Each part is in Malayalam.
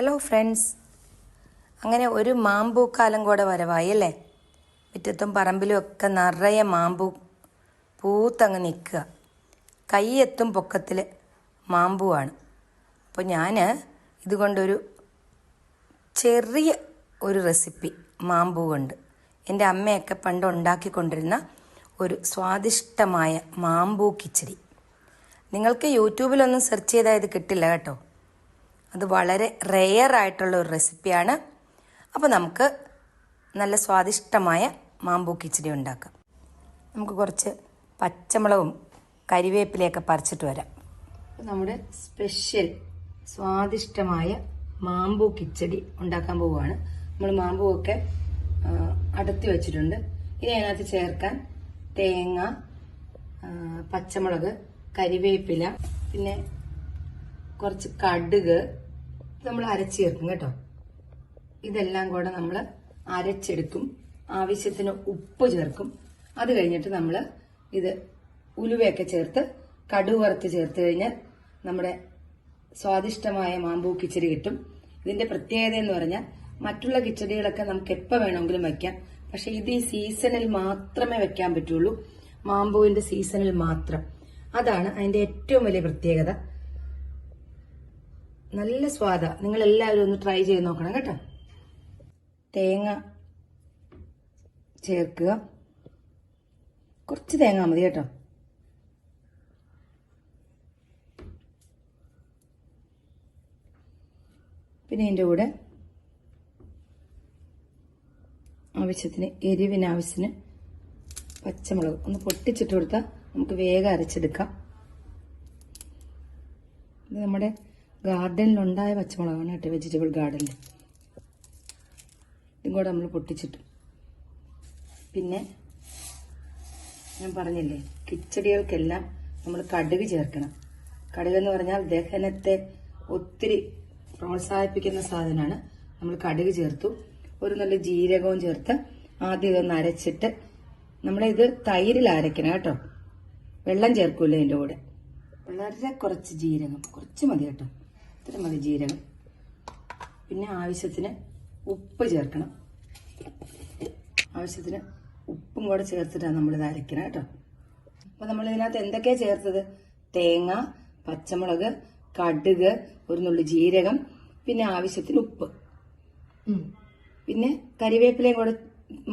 ഹലോ ഫ്രണ്ട്സ് അങ്ങനെ ഒരു മാമ്പൂക്കാലം കൂടെ വരവായി അല്ലേ? മുറ്റത്തും പറമ്പിലും ഒക്കെ നിറയെ മാമ്പൂ പൂത്തങ്ങ് നിൽക്കുക. കൈയെത്തും പൊക്കത്തിൽ മാമ്പൂവാണ്. അപ്പോൾ ഞാൻ ഇതുകൊണ്ടൊരു ചെറിയ ഒരു റെസിപ്പി മാമ്പൂ കൊണ്ട് എന്റെ അമ്മയൊക്കെ പണ്ട് ഉണ്ടാക്കിക്കൊണ്ടിരുന്ന ഒരു സ്വാദിഷ്ടമായ മാമ്പൂ കിച്ചടി. നിങ്ങൾക്ക് യൂട്യൂബിലൊന്നും സെർച്ച് ചെയ്താൽ ഇത് കിട്ടില്ല കേട്ടോ. അത് വളരെ റെയർ ആയിട്ടുള്ള ഒരു റെസിപ്പിയാണ് അപ്പോൾ നമുക്ക് നല്ല സ്വാദിഷ്ടമായ മാമ്പൂ കിച്ചടി ഉണ്ടാക്കാം. നമുക്ക് കുറച്ച് പച്ചമുളകും കരിവേപ്പിലയൊക്കെ പറിച്ചിട്ട് വരാം. നമ്മുടെ സ്പെഷ്യൽ സ്വാദിഷ്ടമായ മാമ്പൂ കിച്ചടി ഉണ്ടാക്കാൻ പോവുകയാണ്. നമ്മൾ മാമ്പൂ ഒക്കെ വച്ചിട്ടുണ്ട് അടത്തി വെച്ചിട്ടുണ്ട്. ഇനി അതിനകത്ത് ചേർക്കാൻ തേങ്ങ പച്ചമുളക് കരിവേപ്പില പിന്നെ കുറച്ച് കടുക് നമ്മൾ അരച്ച് ചേർക്കും കേട്ടോ. ഇതെല്ലാം കൂടെ നമ്മൾ അരച്ചെടുക്കും. ആവശ്യത്തിന് ഉപ്പ് ചേർക്കും. അത് കഴിഞ്ഞിട്ട് നമ്മൾ ഇത് ഉലുവയൊക്കെ ചേർത്ത് കടുക് വറുത്ത് ചേർത്ത് കഴിഞ്ഞാൽ നമ്മുടെ സ്വാദിഷ്ടമായ മാമ്പൂ കിച്ചടി കിട്ടും. ഇതിന്റെ പ്രത്യേകത എന്ന് പറഞ്ഞാൽ മറ്റുള്ള കിച്ചടികളൊക്കെ നമുക്ക് എപ്പോൾ വേണമെങ്കിലും വയ്ക്കാം പക്ഷെ ഇത് ഈ സീസണിൽ മാത്രമേ വെക്കാൻ പറ്റുള്ളൂ. മാമ്പൂവിന്റെ സീസണിൽ മാത്രം. അതാണ് അതിന്റെ ഏറ്റവും വലിയ പ്രത്യേകത. നല്ല സ്വാദ. നിങ്ങൾ എല്ലാവരും ഒന്ന് ട്രൈ ചെയ്ത് നോക്കണം കേട്ടോ. തേങ്ങ ചേർക്കുക. കുറച്ച് തേങ്ങ മതി കേട്ടോ. പിന്നെ ഇതിന്റെ കൂടെ ആവശ്യത്തിന് എരിവിന് ആവശ്യത്തിന് പച്ചമുളക് ഒന്ന് പൊട്ടിച്ചിട്ട് കൊടുത്താൽ നമുക്ക് വേഗം അരച്ചെടുക്കാം. നമ്മുടെ ഗാർഡനിലുണ്ടായ പച്ചമുളകാണ് കേട്ടോ വെജിറ്റബിൾ ഗാർഡനിൽ ഇതും കൂടെ നമ്മൾ പൊട്ടിച്ചിട്ടു. പിന്നെ ഞാൻ പറഞ്ഞില്ലേ കിച്ചടികൾക്കെല്ലാം നമ്മൾ കടുക് ചേർക്കണം. കടുക് എന്ന് പറഞ്ഞാൽ ദഹനത്തെ ഒത്തിരി പ്രോത്സാഹിപ്പിക്കുന്ന സാധനമാണ്. നമ്മൾ കടുക് ചേർത്തു. ഒരു നല്ല ജീരകവും ചേർത്ത് ആദ്യം ഇതൊന്ന് അരച്ചിട്ട് നമ്മളിത് തൈരിൽ അരയ്ക്കണം കേട്ടോ. വെള്ളം ചേർക്കൂല ഇതിന്റെ കൂടെ. വളരെ കുറച്ച് ജീരകം കുറച്ച് മതി കേട്ടോ. ഇത്ര മതി ജീരകം. പിന്നെ ആവശ്യത്തിന് ഉപ്പ് ചേർക്കണം. ആവശ്യത്തിന് ഉപ്പും കൂടെ ചേർത്തിട്ടാണ് നമ്മളിത് അരയ്ക്കണം കേട്ടോ. അപ്പം നമ്മൾ ഇതിനകത്ത് എന്തൊക്കെയാ ചേർത്തത്? തേങ്ങ പച്ചമുളക് കടുക് ഒരു നുള്ളി ജീരകം പിന്നെ ആവശ്യത്തിന് ഉപ്പ്. പിന്നെ കരിവേപ്പിലയും കൂടെ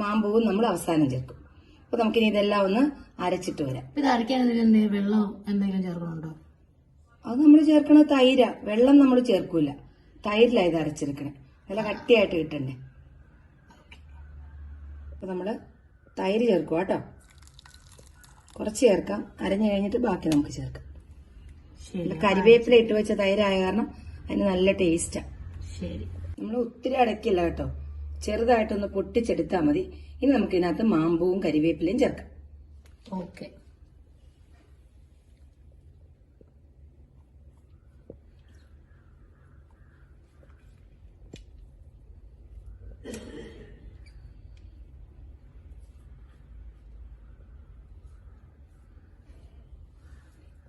മാമ്പൂവും നമ്മൾ അവസാനം ചേർക്കും. അപ്പൊ നമുക്കിനി ഇതെല്ലാം ഒന്ന് അരച്ചിട്ട് വരാം. ഇത് അരയ്ക്കാൻ എന്തെങ്കിലും വെള്ളം എന്തെങ്കിലും ചേർക്കണുണ്ടോ? അത് നമ്മൾ ചേർക്കണ തൈര വെള്ളം നമ്മൾ ചേർക്കൂല. തൈരിലാണ് ഇത് അരച്ചെടുക്കണേ. നല്ല കട്ടിയായിട്ട് കിട്ടണ്ടേ. അപ്പൊ നമ്മൾ തൈര് ചേർക്കുക കേട്ടോ. കുറച്ച് ചേർക്കാം. അരഞ്ഞു കഴിഞ്ഞിട്ട് ബാക്കി നമുക്ക് ചേർക്കാം. കരിവേപ്പില ഇട്ട് വെച്ച തൈരായ കാരണം അതിന് നല്ല ടേസ്റ്റാ. ശരി. നമ്മൾ ഒത്തിരി അടക്കില്ല കേട്ടോ. ചെറുതായിട്ടൊന്ന് പൊട്ടിച്ചെടുത്താൽ മതി. ഇനി നമുക്ക് ഇതിനകത്ത് മാമ്പൂവും കരിവേപ്പിലയും ചേർക്കാം. ഓക്കെ.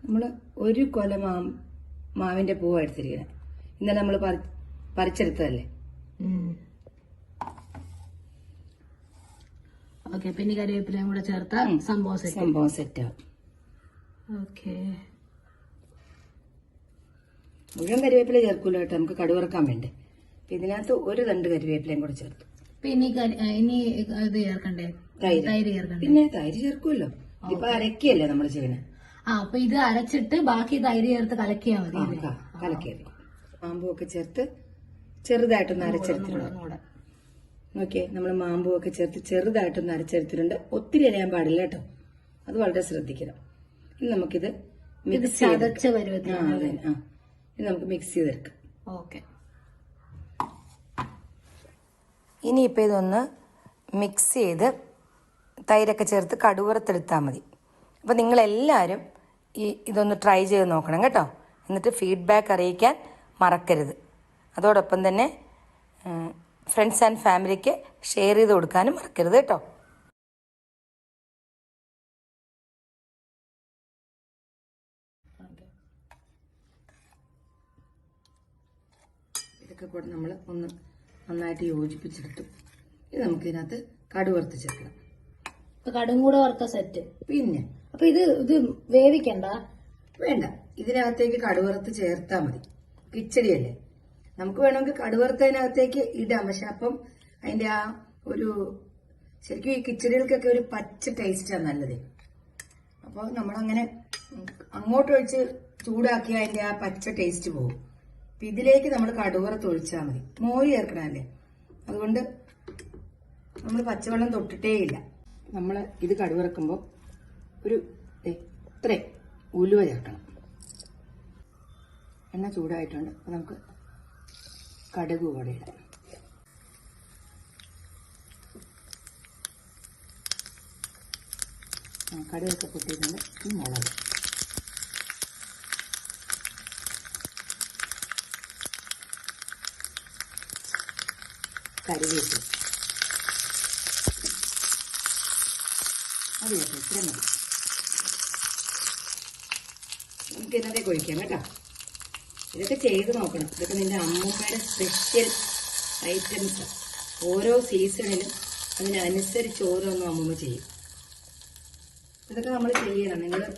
നമ്മൾ ഒരു കൊല മാ മാവിന്റെ പൂവ് എടുത്തിരിക്കുന്നത് ഇന്നലെ നമ്മൾ പറിച്ചെടുത്തതല്ലേ? ഓക്കെ പിന്നെ കറിവേപ്പിലയും കൂടെ ചേർത്ത സംഭവം സെറ്റ്. സംഭവം സെറ്റാവും ഓക്കെ. മുഴുവൻ കരിവേപ്പില ചേർക്കൂല കേട്ടോ നമുക്ക് കടുവറക്കാൻ വേണ്ടേ. അപ്പൊ ഇതിനകത്ത് ഒരു തണ്ട് കരിവേപ്പിലയും കൂടെ ചേർത്തു. പിന്നെ ഇനി ഇത് ചേർക്കണ്ടേ? തൈര്. തൈര് ചേർക്കണ്ടേ? പിന്നെ തൈര് ചേർക്കുമല്ലോ. ഇപ്പൊ അരക്കിയല്ലേ നമ്മൾ ചെയ്യണേ ആ അപ്പൊ ഇത് അരച്ചിട്ട് ബാക്കി തൈര് ചേർത്ത് കലക്കിയാൽ മതി അല്ലേ? കലക്കിയത് മാമ്പുവൊക്കെ ചേർത്ത് ചെറുതായിട്ടൊന്ന് അരച്ചെടുത്തിട്ടുണ്ട് ഒന്നുകൂടെ നോക്കിയേ നമ്മൾ മാമ്പുവൊക്കെ ചേർത്ത് ചെറുതായിട്ടൊന്ന് അരച്ചെടുത്തിട്ടുണ്ട്. ഒത്തിരി അരയാൻ പാടില്ല കേട്ടോ. അത് വളരെ ശ്രദ്ധിക്കണം. ഇനി നമുക്കിത് ഇത് മിക്സ് ചെയ്ത് ചതച്ച പരുവത്തിൽ ആ അതെ ആ. ഇനി നമുക്ക് മിക്സ് ചെയ്തെടുക്കാം. ഓക്കെ. ഇനിയിപ്പോൾ ഇതൊന്ന് മിക്സ് ചെയ്ത് തൈരൊക്കെ ചേർത്ത് കടുവറുത്തെടുത്താൽ മതി. അപ്പോൾ നിങ്ങളെല്ലാവരും ഈ ഇതൊന്ന് ട്രൈ ചെയ്ത് നോക്കണം കേട്ടോ. എന്നിട്ട് ഫീഡ്ബാക്ക് അറിയിക്കാൻ മറക്കരുത്. അതോടൊപ്പം തന്നെ ഫ്രണ്ട്സ് ആൻഡ് ഫാമിലിക്ക് ഷെയർ ചെയ്ത് കൊടുക്കാനും മറക്കരുത് കേട്ടോ. ഇതൊക്കെ കൂടെ നമ്മൾ ഒന്ന് നന്നായിട്ട് യോജിപ്പിച്ചെടുത്തു. ഇത് നമുക്കിതിനകത്ത് കടുവറുത്ത് ചേർക്കണം. കടും കൂടെ വറുത്ത സെറ്റ് പിന്നെ അപ്പൊ ഇത് ഇത് വേവിക്കണ്ട? വേണ്ട. ഇതിനകത്തേക്ക് കടുവറുത്ത് ചേർത്താൽ മതി. കിച്ചടിയല്ലേ? നമുക്ക് വേണമെങ്കിൽ കടുവറുത്തതിനകത്തേക്ക് ഇടാം. പക്ഷെ അപ്പം അതിന്റെ ആ ഒരു ശരിക്കും ഈ കിച്ചടികൾക്കൊക്കെ ഒരു പച്ച ടേസ്റ്റാണ് നല്ലത്. അപ്പോൾ നമ്മളങ്ങനെ അങ്ങോട്ട് ഒഴിച്ച് ചൂടാക്കി അതിന്റെ ആ പച്ച ടേസ്റ്റ് പോകും അപ്പൊ ഇതിലേക്ക് നമ്മൾ കടുവറുത്ത് ഒഴിച്ചാൽ മതി. മോര് ചേർക്കണമല്ലേ അതുകൊണ്ട് നമ്മൾ പച്ചവെള്ളം തൊട്ടിട്ടേ ഇല്ല. നമ്മൾ ഇത് കടുവറക്കുമ്പോൾ ഒരു എത്ര ഉലുവ ചേർക്കണം. എണ്ണ ചൂടായിട്ടുണ്ട്. അപ്പോൾ നമുക്ക് കടുക് കൂടെ ഇടാം. കടുകൊക്കെ പൊട്ടിയിട്ടുണ്ട്. ഈ മുളക്. കരുവേപ്പ്. അത് കേട്ടോ ഇത്രയും മതി. നമുക്ക് ഇതിനകത്തേക്ക് ഒഴിക്കാം കേട്ടോ. ഇതൊക്കെ ചെയ്ത് നോക്കണം. ഇതൊക്കെ നിന്റെ അമ്മൂമ്മയുടെ സ്പെഷ്യൽ ഐറ്റംസ് ഓരോ സീസണിലും അതിനനുസരിച്ച് ഓരോന്നും അമ്മൂമ്മ ചെയ്യും. ഇതൊക്കെ നമ്മൾ ചെയ്യണം. നിങ്ങൾ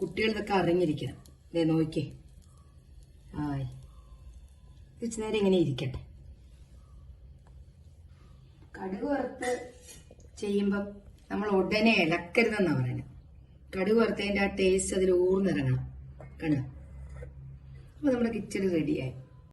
കുട്ടികൾ ഇതൊക്കെ അറിഞ്ഞിരിക്കണം. ദേ നോക്കിയേ. ആയി. ഇച്ചിരി നേരം ഇങ്ങനെ ഇരിക്കട്ടെ. കടുക് വറുത്ത് ചെയ്യുമ്പം നമ്മൾ ഉടനെ ഇളക്കരുതെന്നാണ് പറയുന്നത് കടുക് വറുത്തതിന്റെ ആ ടേസ്റ്റ് അതിൽ ഊർന്നിറങ്ങണം. കണ്ടോ? അപ്പൊ നമ്മുടെ കിച്ചൺ റെഡിയായി